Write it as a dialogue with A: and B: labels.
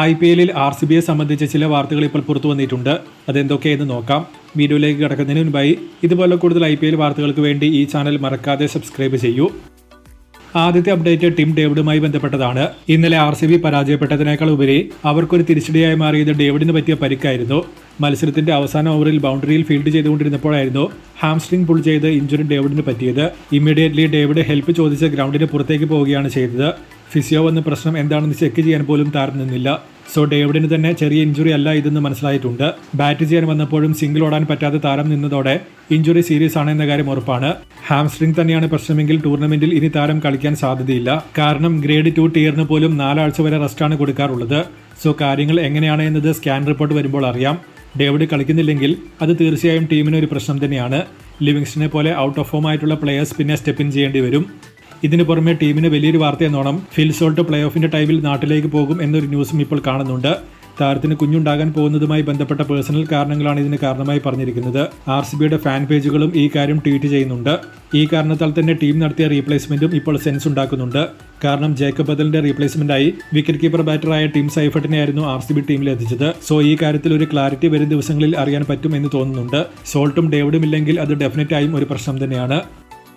A: I P എല്ലിൽ R C ബിയെ സംബന്ധിച്ച ചില വാർത്തകൾ ഇപ്പോൾ പുറത്തു വന്നിട്ടുണ്ട്. അതെന്തൊക്കെയെന്ന് നോക്കാം. വീഡിയോയിലേക്ക് കിടക്കുന്നതിന് മുൻപായി ഇതുപോലെ കൂടുതൽ ഐ പി എൽ വാർത്തകൾക്ക് വേണ്ടി ഈ ചാനൽ മറക്കാതെ സബ്സ്ക്രൈബ് ചെയ്യൂ. ആദ്യത്തെ അപ്ഡേറ്റ് ടിം ഡേവിഡുമായി ബന്ധപ്പെട്ടതാണ്. ഇന്നലെ ആർ സി ബി പരാജയപ്പെട്ടതിനേക്കാൾ ഉപരി അവർക്കൊരു തിരിച്ചടിയായി മാറിയത് ഡേവിഡിന് പറ്റിയ പരിക്കായിരുന്നു. മത്സരത്തിന്റെ അവസാന ഓവറിൽ ബൗണ്ടറിയിൽ ഫീൽഡ് ചെയ്തുകൊണ്ടിരുന്നപ്പോഴായിരുന്നു ഹാംസ്ട്രിംഗ് പുൾ ചെയ്ത് ഇഞ്ചുറി ഡേവിഡിന് പറ്റിയത്. ഇമ്മീഡിയറ്റ്ലി ഡേവിഡ് ഹെൽപ്പ് ചോദിച്ച് ഗ്രൗണ്ടിന് പുറത്തേക്ക് പോവുകയാണ് ചെയ്തത്. ഫിസിയോ വന്ന പ്രശ്നം എന്താണെന്ന് ചെക്ക് ചെയ്യാൻ പോലും താരം നിന്നില്ല. സോ ഡേവിഡിന് തന്നെ ചെറിയ ഇഞ്ചുറി അല്ല ഇതെന്ന് മനസ്സിലായിട്ടുണ്ട്. ബാറ്റ് ചെയ്യാൻ വന്നപ്പോഴും സിംഗിൾ ഓടാൻ പറ്റാതെ താരം നിന്നതോടെ ഇഞ്ചുറി സീരിയസ് ആണ് എന്ന കാര്യം ഉറപ്പാണ്. ഹാംസ്ട്രിംഗ് തന്നെയാണ് പ്രശ്നമെങ്കിൽ ടൂർണമെന്റിൽ ഇനി താരം കളിക്കാൻ സാധ്യതയില്ല. കാരണം ഗ്രേഡ് ടു ടീറിന് പോലും നാലാഴ്ച വരെ റെസ്റ്റാണ് കൊടുക്കാറുള്ളത്. സോ കാര്യങ്ങൾ എങ്ങനെയാണ് എന്നത് സ്കാൻ റിപ്പോർട്ട് വരുമ്പോൾ അറിയാം. ഡേവിഡ് കളിക്കുന്നില്ലെങ്കിൽ അത് തീർച്ചയായും ടീമിന് ഒരു പ്രശ്നം തന്നെയാണ്. ലിവിങ്സ്റ്റനെ പോലെ ഔട്ട് ഓഫ് ഫോം ആയിട്ടുള്ള പ്ലെയേഴ്സ് പിന്നെ സ്റ്റെപ്പിൻ ചെയ്യേണ്ടി വരും. ഇതിനു പുറമെ ടീമിന് വലിയൊരു വാർത്തയെന്നോണം ഫിൽ സോൾട്ട് പ്ലേ ഓഫിന്റെ ടൈമിൽ നാട്ടിലേക്ക് പോകും എന്നൊരു ന്യൂസും ഇപ്പോൾ കാണുന്നുണ്ട്. താരത്തിന് കുഞ്ഞുണ്ടാകാൻ പോകുന്നതുമായി ബന്ധപ്പെട്ട പേഴ്സണൽ കാരണങ്ങളാണ് ഇതിന് കാരണമായി പറഞ്ഞിരിക്കുന്നത്. ആർ സി ബിയുടെ ഫാൻ പേജുകളും ഈ കാര്യം ട്വീറ്റ് ചെയ്യുന്നുണ്ട്. ഈ കാരണത്താൽ തന്നെ ടീം നടത്തിയ റീപ്ലേസ്മെന്റും ഇപ്പോൾ സെൻസ് ഉണ്ടാക്കുന്നുണ്ട്. കാരണം ജേക്കബ് ബദലിന്റെ റീപ്ലേസ്മെന്റായി വിക്കറ്റ് കീപ്പർ ബാറ്ററായ ടീം സൈഫട്ടിനെ ആയിരുന്നു ആർ സി ബി ടീമിൽ എത്തിച്ചത്. സോ ഈ കാര്യത്തിൽ ഒരു ക്ലാരിറ്റി വരും ദിവസങ്ങളിൽ അറിയാൻ പറ്റും എന്ന് തോന്നുന്നുണ്ട്. സോൾട്ടും ഡേവിഡും ഇല്ലെങ്കിൽ അത് ഡെഫിനറ്റ് ആയും ഒരു പ്രശ്നം തന്നെയാണ്.